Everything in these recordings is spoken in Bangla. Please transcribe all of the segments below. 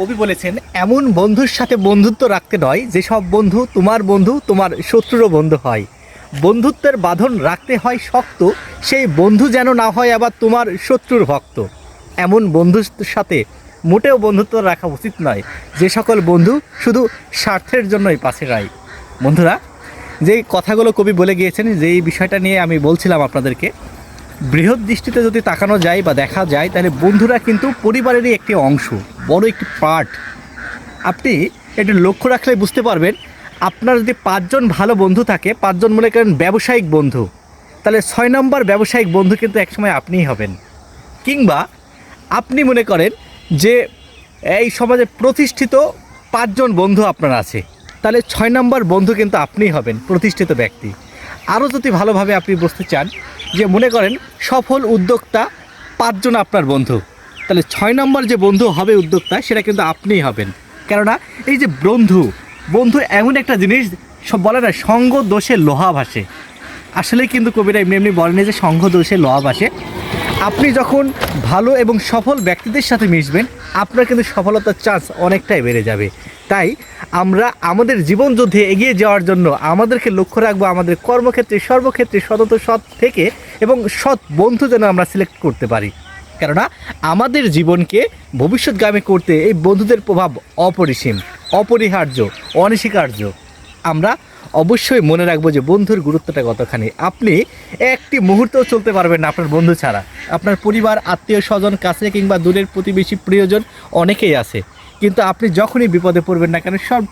কবি বলেছেন, এমন বন্ধুর সাথে বন্ধুত্ব রাখতে নয়, যেসব বন্ধু তোমার বন্ধু, তোমার শত্রুরও বন্ধু হয়। বন্ধুত্বের বাঁধন রাখতে হয় শক্ত, সেই বন্ধু যেন না হয় আবার তোমার শত্রুর ভক্ত। এমন বন্ধুর সাথে মোটেও বন্ধুত্ব রাখা উচিত নয়, যে সকল বন্ধু শুধু স্বার্থের জন্যই পাশে রায়। বন্ধুরা যে কথাগুলো কবি বলে গিয়েছেন, যেই বিষয়টা নিয়ে আমি বলছিলাম আপনাদেরকে বৃহৎ দৃষ্টিতে যদি তাকানো যায় বা দেখা যায়, তাহলে বন্ধুরা কিন্তু পরিবারেরই একটি অংশ, বড় একটি পার্ট। আপনি একটু লক্ষ্য রাখলে বুঝতে পারবেন, আপনার যদি পাঁচজন ভালো বন্ধু থাকে, পাঁচজন মনে করেন ব্যবসায়িক বন্ধু, তাহলে ছয় নম্বর ব্যবসায়িক বন্ধু কিন্তু একসময় আপনিই হবেন। কিংবা আপনি মনে করেন যে এই সমাজে প্রতিষ্ঠিত পাঁচজন বন্ধু আপনার আছে, তাহলে ছয় নম্বর বন্ধু কিন্তু আপনিই হবেন প্রতিষ্ঠিত ব্যক্তি। আরও যদি ভালোভাবে আপনি বুঝতে চান, যে মনে করেন সফল উদ্যোক্তা পাঁচজন আপনার বন্ধু, তাহলে ছয় নম্বর যে বন্ধু হবে উদ্যোক্তা, সেটা কিন্তু আপনিই হবেন। কেননা এই যে বন্ধু বন্ধু এমন একটা জিনিস সব বলে না, সঙ্গ দোষে লোহা ভাসে। আসলে কিন্তু কবিরা এমনি এমনি বলেনি যে সঙ্গ দোষে লোহা ভাসে। আপনি যখন ভালো এবং সফল ব্যক্তিদের সাথে মিশবেন, আপনার কিন্তু সফলতার চান্স অনেকটাই বেড়ে যাবে। তাই আমরা আমাদের জীবন যুদ্ধে এগিয়ে যাওয়ার জন্য আমাদেরকে লক্ষ্য রাখব আমাদের কর্মক্ষেত্রে, সর্বক্ষেত্রে সতত সৎ থেকে এবং সৎ বন্ধু যেন আমরা সিলেক্ট করতে পারি। কেননা আমাদের জীবনকে ভবিষ্যৎগামী করতে এই বন্ধুদের প্রভাব অপরিসীম, অপরিহার্য, অনস্বীকার্য। আমরা অবশ্যই মনে রাখব যে বন্ধুর গুরুত্বটা কতখানি। আপনি একটি মুহূর্তও চলতে পারবেন না আপনার বন্ধু ছাড়া। আপনার পরিবার, আত্মীয় স্বজন কাছে কিংবা দূরের প্রতিবেশী, প্রিয়জন অনেকেই আছে। কিন্তু আপনি যখনই বিপদে পড়বেন না কেন, সব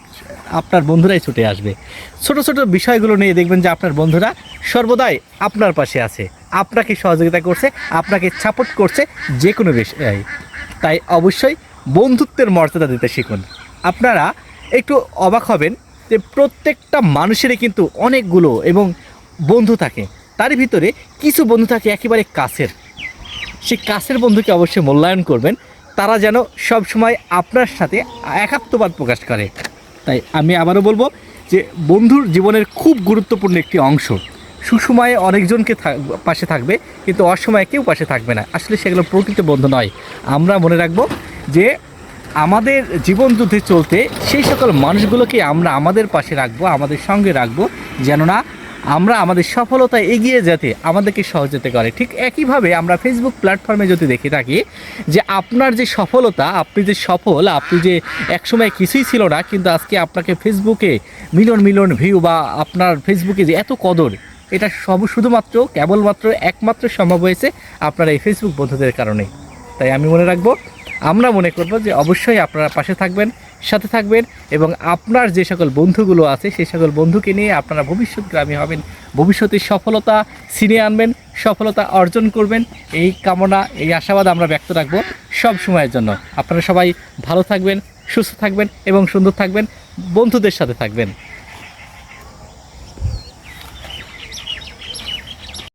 আপনার বন্ধুরাই ছুটে আসবে। ছোট ছোট বিষয়গুলো নিয়ে দেখবেন যে আপনার বন্ধুরা সর্বদাই আপনার পাশে আছে। আপনাকে সহযোগিতা করছে, আপনাকে সাপোর্ট করছে যে কোনো বিষয়ে। তাই অবশ্যই বন্ধুত্বের মর্যাদা দিতে শিখুন। আপনারা একটু অবাক হবেন যে প্রত্যেকটা মানুষেরই কিন্তু অনেকগুলো এবং বন্ধু থাকে। তার ভিতরে কিছু বন্ধু থাকে একেবারে কাছের। সেই কাছের বন্ধুকে অবশ্যই মূল্যায়ন করবেন। তারা যেন সব সময় আপনার সাথে একাত্মবাদ প্রকাশ করে। তাই আমি আবারও বলব যে বন্ধুর জীবনের খুব গুরুত্বপূর্ণ একটি অংশ। সুসময়ে অনেকজনকে পাশে থাকবে, কিন্তু অসময়ে কেউ পাশে থাকবে না। আসলে সেগুলো প্রকৃত বন্ধু নয়। আমরা মনে রাখব যে আমাদের জীবন যুদ্ধে চলতে সেই সকল মানুষগুলোকে আমরা আমাদের পাশে রাখব, আমাদের সঙ্গে রাখব যেন না আমরা আমাদের সফলতা এগিয়ে যেতে, আমাদেরকে সহযোগিতা করে। ঠিক একইভাবে আমরা ফেসবুক প্ল্যাটফর্মে যদি দেখে থাকি যে আপনার যে সফলতা, আপনি যে সফল, আপনি যে একসময় কিছুই ছিল না, কিন্তু আজকে আপনাকে ফেসবুকে মিলিয়ন মিলিয়ন ভিউ বা আপনার ফেসবুকে যে এত কদর, এটা সব শুধুমাত্র, কেবলমাত্র, একমাত্র সম্ভব হয়েছে আপনার এই ফেসবুক বন্ধুদের কারণে। তাই আমি মনে রাখব আমরা মনে করব যে অবশ্যই আপনারা পাশে থাকবেন, সাথে থাকবেন এবং আপনার যে সকল বন্ধুগুলো আছে সেই সকল বন্ধুকে নিয়ে আপনারা ভবিষ্যৎ ভবিষ্যৎগ্রামী হবেন। ভবিষ্যতে সফলতা ছিনিয়ে আনবেন, সফলতা অর্জন করবেন। এই কামনা, এই আশাবাদ আমরা ব্যক্ত রাখব সব সময়ের জন্য। আপনারা সবাই ভালো থাকবেন, সুস্থ থাকবেন এবং সুন্দর থাকবেন। বন্ধুদের সাথে থাকবেন।